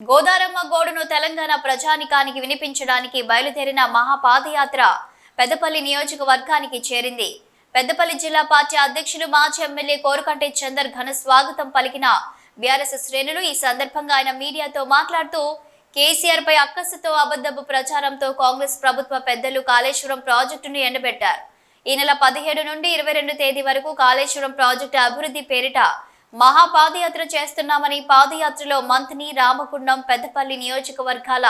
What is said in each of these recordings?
గోదారమ్మ గోడును తెలంగాణ ప్రజానికానికి వినిపించడానికి బయలుదేరిన మహాపాదయాత్ర పెద్దపల్లి నియోజకవర్గానికి చేరింది. పెద్దపల్లి జిల్లా పార్టీ అధ్యక్షులు మాజీ ఎమ్మెల్యే కోరుకంటే చందర్ ఘన స్వాగతం పలికిన బీఆర్ఎస్ శ్రేణులు ఈ సందర్భంగా ఆయన మీడియాతో మాట్లాడుతూ కేసీఆర్ పై అక్కసుతో అబద్ధపు ప్రచారంతో కాంగ్రెస్ ప్రభుత్వ పెద్దలు కాళేశ్వరం ప్రాజెక్టును ఎండబెట్టారు. ఈ నెల పదిహేడు నుండి ఇరవై రెండు తేదీ వరకు కాళేశ్వరం ప్రాజెక్టు అభివృద్ధి పేరిట మహాపాదయాత్ర చేస్తున్నామని పాదయాత్రలో మంత్ని రామగుండం పెద్దపల్లి నియోజకవర్గాల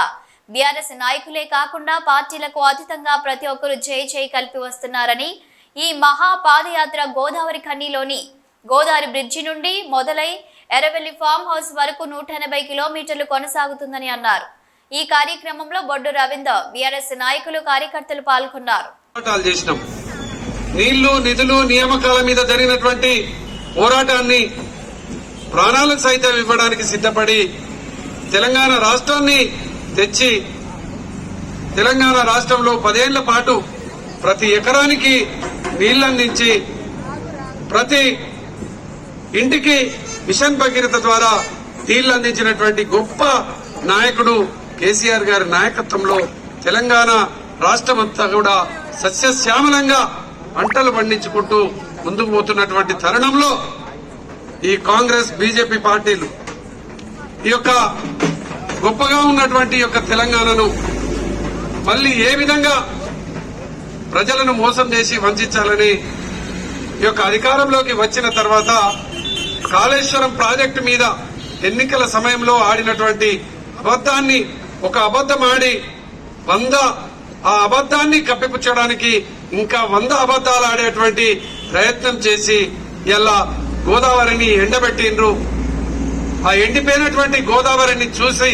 బీఆర్ఎస్ నాయకులే కాకుండా పార్టీలకు అతీతంగా ప్రతి ఒక్కరూ జై జై కలిపి వస్తున్నారని ఈ మహాపాదయాత్ర గోదావరి ఖన్నీలోని గోదావరి బ్రిడ్జి నుండి మొదలై ఎర్రవెల్లి ఫామ్ హౌస్ వరకు నూట ఎనభై కిలోమీటర్లు కొనసాగుతుందని అన్నారు. ఈ కార్యక్రమంలో బొడ్డు రవీందర్ బీఆర్ఎస్ నాయకులు కార్యకర్తలు పాల్గొన్నారు. నీళ్ళు నిధులు నియామకాల మీద జరిగినటువంటి పోరాటాన్ని ప్రాణాలకు సైతం ఇవ్వడానికి సిద్ధపడి తెలంగాణ రాష్ట్రాన్ని తెచ్చి తెలంగాణ రాష్ట్రంలో పదేళ్ళ పాటు ప్రతి ఎకరానికి నీళ్ళందించి ప్రతి ఇంటికి మిషన్ భగీరథ ద్వారా నీళ్ళు అందించినటువంటి గొప్ప నాయకుడు కేసీఆర్ గారి నాయకత్వంలో తెలంగాణ రాష్ట్రమంతా కూడా సస్యశ్యామలంగా పంటలు పండించుకుంటూ ముందుకు పోతున్నటువంటి తరుణంలో ఈ కాంగ్రెస్ బీజేపీ పార్టీలు ఈ యొక్క గొప్పగా ఉన్నటువంటి యొక్క తెలంగాణను మళ్ళీ ఏ విధంగా ప్రజలను మోసం చేసి వంచాలని ఈ యొక్క అధికారంలోకి వచ్చిన తర్వాత కాళేశ్వరం ప్రాజెక్టు మీద ఎన్నికల సమయంలో ఆడినటువంటి అబద్దాన్ని ఒక అబద్దం ఆడి వంద ఆ అబద్దాన్ని కప్పిపుచ్చడానికి ఇంకా వంద అబద్దాలు ఆడేటువంటి ప్రయత్నం చేసి ఇలా గోదావరిని ఎండబెట్టిండ్రు. ఆ ఎండిపోయినటువంటి గోదావరిని చూసి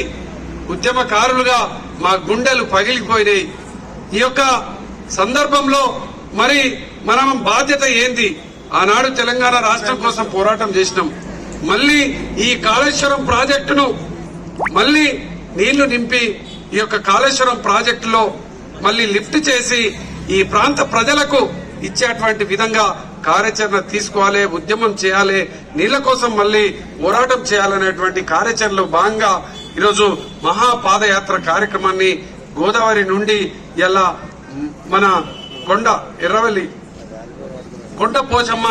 ఉద్యమకారులుగా మా గుండెలు పగిలిపోయినాయి. ఈ యొక్క సందర్భంలో మరి మనం బాధ్యత ఏంది? ఆనాడు తెలంగాణ రాష్ట్రం కోసం పోరాటం చేసినాం. మళ్ళీ ఈ కాళేశ్వరం ప్రాజెక్టును మళ్ళీ నీళ్ళు నింపి ఈ యొక్క కాళేశ్వరం ప్రాజెక్టులో మళ్ళీ లిఫ్ట్ చేసి ఈ ప్రాంత ప్రజలకు ఇచ్చేటువంటి విధంగా కార్యాచరణ తీసుకోవాలి ఉద్యమం చేయాలి నీళ్ళ కోసం మళ్ళీ పోరాటం చేయాలనేటువంటి కార్యాచరణలో భాగంగా ఈరోజు మహాపాదయాత్ర కార్యక్రమాన్ని గోదావరి నుండి ఎలా మన కొండ ఎర్రవల్లి కొండ పోచమ్మ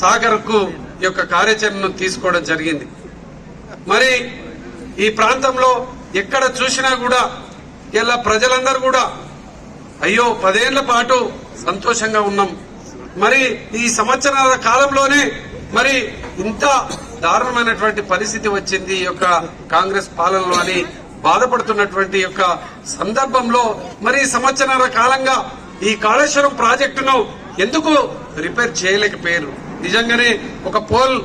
సాగర్కు యొక్క కార్యాచరణను తీసుకోవడం జరిగింది. మరి ఈ ప్రాంతంలో ఎక్కడ చూసినా కూడా ఇలా ప్రజలందరూ కూడా అయ్యో పదేళ్ళ పాటు సంతోషంగా ఉన్నాం. మరి ఈ సంవత్సరాల కాలంలోనే మరి ఇంత దారుణమైనటువంటి పరిస్థితి వచ్చింది ఈ యొక్క కాంగ్రెస్ పాలనలో అని బాధపడుతున్నటువంటి యొక్క సందర్భంలో మరి సంవత్సరాల కాలంగా ఈ కాళేశ్వరం ప్రాజెక్టును ఎందుకు రిపేర్ చేయలేకపోయారు? నిజంగానే ఒక పోల్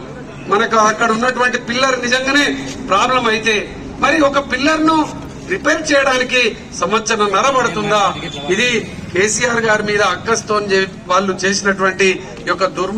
మనకు అక్కడ ఉన్నటువంటి పిల్లర్ నిజంగానే ప్రాబ్లం అయితే మరి ఒక పిల్లర్ను రిపేర్ చేయడానికి సంవత్సరం నరబడుతుందా ఇది కేసీఆర్ గారి మీద అక్కస్తో వాళ్ళు చేసినటువంటి యొక్క దుర్మ